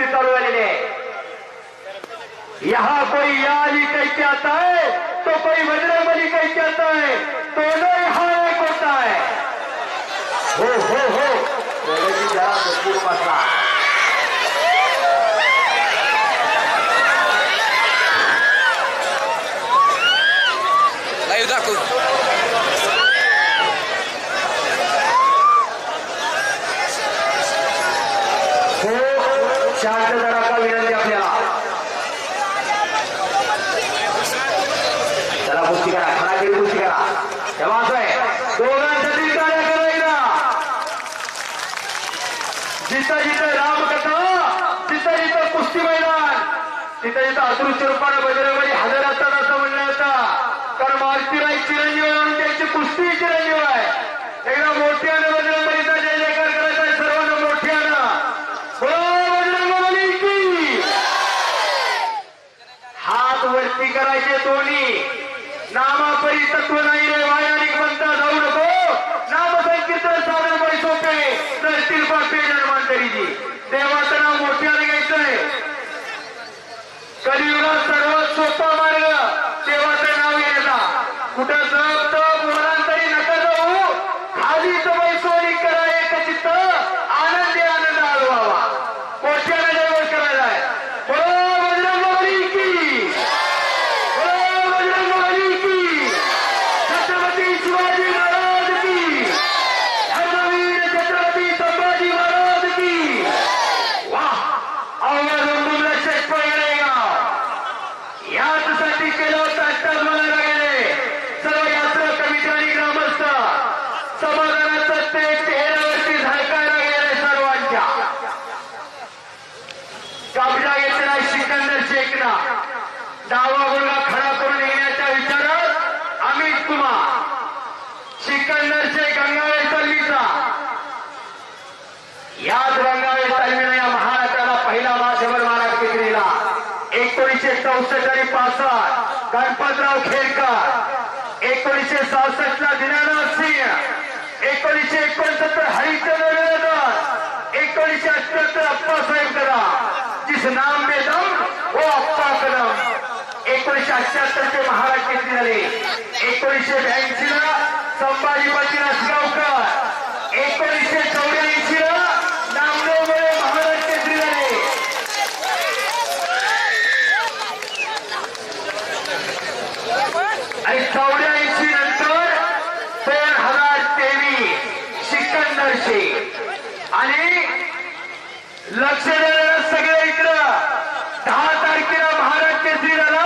कुस्ती चालू झालेली आहे. यहाँ कोई याली कह के आता है तो कोई बजरंगबली कह के आता है दोनों यहाँ एक होता है हो. हो हो वेळेची जरा भरपूर बसला शांत जरा का विनंती आपल्याला? चला कुस्ती करा खरा केली करा. तेव्हा असं आहे दोघांसाठी करायला जिथं जिथं रामकथा जिथं कुस्ती मैदान तिथं जिथं अदृश्य रूपाने बजरंगबली हजर असतात असं म्हणलं कारण मारुतीराय चिरंजीव म्हणून त्यांची कुस्ती चिरंजीव आहे एकदा मोठ्यानं बजरंगबलीचा जय जयकार करायचा आहे सर्वांना मोठ्यानं बोलो बजरंगबली की हात वरती करायचे दोन्ही नामापरी तत्व नाही रे वायानिक म्हणता जाऊ नको. नाम संकीर्तन साधन बाई सोपे नसतील पापे निर्माण तरीची देवाचं नाव मोठ्याने घ्यायचंय. कलियुगात सर्वात सोपा मार्ग देवाचं नाव घ्यायचा कुठं जप तप मरण तरी नका जाऊ खालीच बैसोनी करा एक चित्त आनंदी आनंद आळवावा मोठ्याने देवळ करायला आहे बोलो बजरंगबली की बोलो बजरंगबली की छत्रपती शिवाजी महाराज की धर्मवीर छत्रपती संभाजी महाराज की वाह आवाज उमटून शेट पडलेगा याचसाठी केलं होतं आत्ताच मला गेले सर्व यात्रा कमिटी आणि ग्रामस्थ समाधानाचं ते चेहऱ्यावरती झळकायला गेले सर्वांच्या कब्जा घेतला सिकंदर शेखला. डावा गुडगा खडा करून येण्याच्या विचारात अमित कुमार. सिकंदर शेख अंगावे तलवीचा याच रंगावे तालमीनं या महाराष्ट्राला पहिला मासेवर महाराज केसरीला एकोणीसशे चौसष्ट आणि पासष्ट गणपतराव खेडकर एकोणीसशे सहासष्ट ला दिनानाथ सिंह. एकोणीसशे एकोणसत्तर हरिचंद्र निवेदन एकोणीसशे अठ्याहत्तर अप्पासाहेब कदा जिस नाम में दम वो हो, अप्पा कदम. एकोणीसशे अठ्याहत्तर चे महाराज केसरी झाले? एकोणीसशे ब्याऐंशी ला संभाजी पाटील गावकर एकोणीसशे चौऱ्याऐंशी ला नामदेवमुळे महाराज केसरी झाले आणि चौऱ्याऐंशी नंतर दोन हजार तेवीस सिकंदर शेख आणि लक्ष देणारं सगळे इकडं दहा तारखेला महाराज केसरी झाला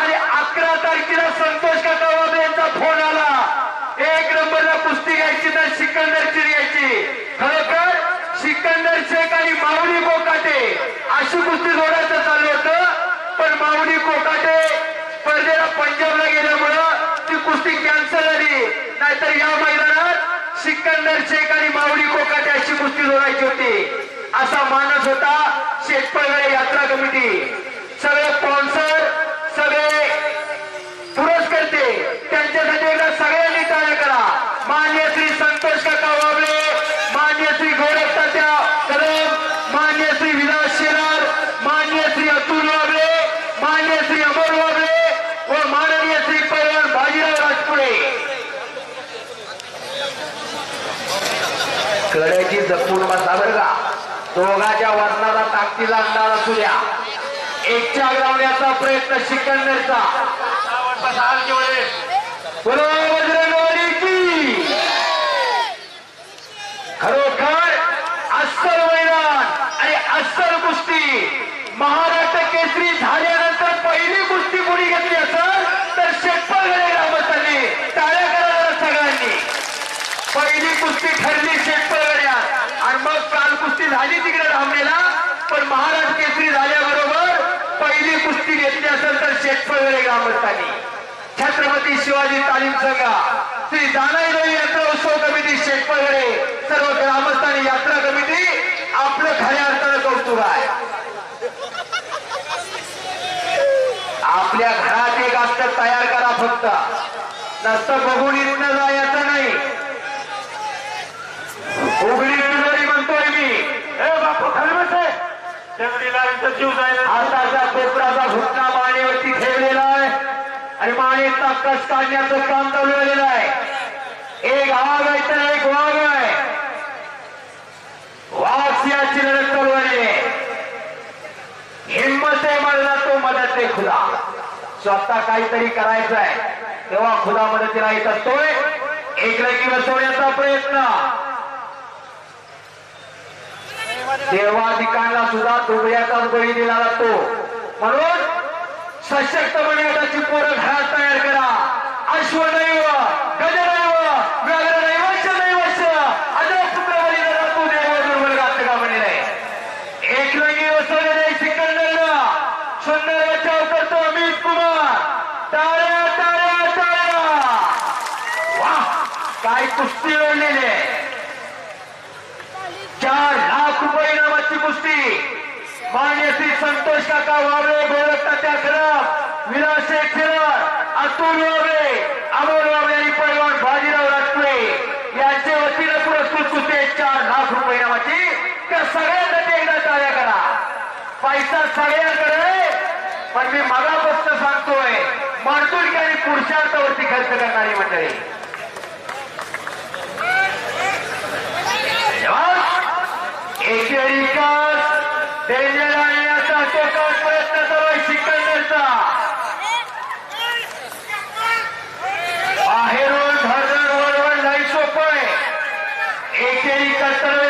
आणि अकरा तारखेला संतोष काका बाबा यांचा फोन आला एक नंबरला कुस्ती घ्यायची तर सिकंदरची घ्यायची खरोखर सिकंदर शेख आणि माऊली कोकाटे अशी कुस्ती जोडायचं चालू होतं. पण माऊली कोकाटे स्पर्धेला पंजाबला गेल्यामुळं ती कुस्ती कॅन्सल झाली. नाहीतर या मैदानात सिकंदर शेख आणि माऊली कोकाटे अशी कुस्ती जोडायची होती. असा मानस होता शेतपळगडे यात्रा कमिटी सगळे स्पॉन्सर सगळे पुरस्कर्ते त्यांच्यासाठी एकदा सगळ्यांनी टाळ्या करा मान्य श्री संतोष काका वाबळे मान्य श्री गौरव तात्या कदम मान्य श्री विलास शेलार मान्य श्री अतुल वाबळे मान्य श्री अमोल वाबळे व माननीय श्री पैलवान बाजीराव राजपुळे कड्याची जपून बसा बरं का. दोघाच्या वर्णाला ताकदीला अंदाज असू द्या. एकच्या लावण्याचा प्रयत्न शिकण्याचा खरोखर अस्सल मैदान आणि अस्सल कुस्ती. महाराष्ट्र केसरी झाल्यानंतर पहिली कुस्ती कोणी घेतली असेल? तर शेटपळगडे ग्रामस्थांनी टाळ्या करायला सगळ्यांनी. पहिली कुस्ती ठरली शेटपळगड्यात आणि मग काल कुस्ती झाली तिकडे धामणीला पण महाराज केसरी झाल्याबरोबर पहिली कुस्ती घेतली असेल तर शेटपळगडे ग्रामस्थांनी. छत्रपती शिवाजी तालीम संघा. श्री जानाईदेवी यात्रा उत्सव कमिटी शेटपळगडे सर्व ग्रामस्थ यात्रा कमिटी आपलं खऱ्या अर्थानं कौतुक आहे. आपल्या घरात एक असतं तयार करा फक्त. नसतं बघून इथं जायचं नाही. उघडी ए बापू खाली बसे दगडीलांचा जीव जायला हाताचा कोपराचा घुटणा मानेवरती ठेवलेला आहे. आणि मानेचा कस काढण्याचं काम चालू झालेलं आहे. एक आग आहे तर एक वाघ आहे. वाघ सिंहाची लढत चालू झाली आहे. हिंमत आहे म्हणला तो मदत आहे खुदा. स्वतः काहीतरी करायचं आहे तेव्हा खुदा मदतीला येत असतोय एकलगी बसवण्याचा प्रयत्न. देवाधिकांना सुद्धा दुबळ्याचाच बळी दिला जातो. म्हणून सशक्त बनवण्याची पोरं घरात तयार करा. अश्वदैव गजदैव व्याघ्रदैवश दैवश अजय पुत्र तू देव दुर्बल घातक का म्हणले एक लगी बसवलेले सिकंदरला. सुंदर बचाव करतो अमित कुमार. ताऱ्या ताऱ्या ताऱ्या. वा काय कुस्ती ओढलेली आहे. चार लाख कुस्ती. मान्य श्री संतोष काका वावरे गोरख तात्या खराब विलास शेठ अतुल वावरे अमोल वावरे आणि पैलवान बाजीराव राजपुळे यांच्या वतीनं पुरस्कृत कुस्ती चार लाख रुपये इनामाची तर सगळ्यांसाठी एकदा टाळ्या करा. पैसा सगळ्यांकडे. पण मी मगापासून सांगतोय माणसुलकी आणि पुरुषार्थावरती खर्च करणारी मंडळी. সেই কাজটা